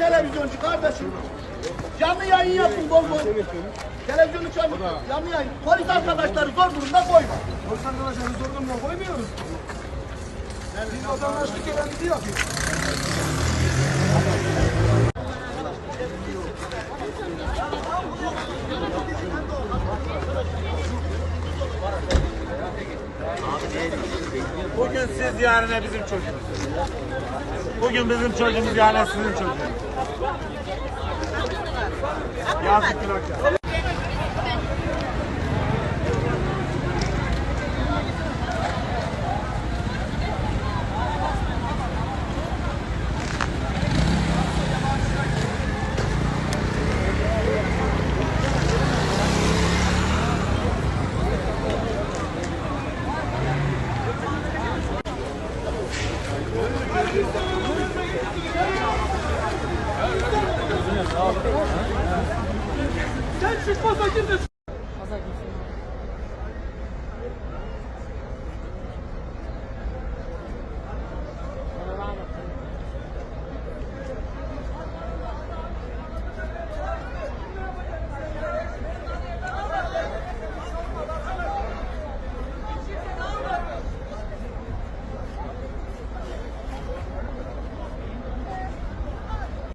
televizyoncu kardeşim. Canlı yayın yapın bol bol. Televizyonu çalın. Canlı yayın. Polis arkadaşları zor durumda koyma. Polis arkadaşlarını zor durumda koymuyoruz. Biz vatandaşlık görevimizi yapıyoruz. Bugün siz yarın bizim çocuğumuz. Bugün bizim çocuğumuz yarın sizin çocuğunuz. Yazık günah Sen çıkmasa kimse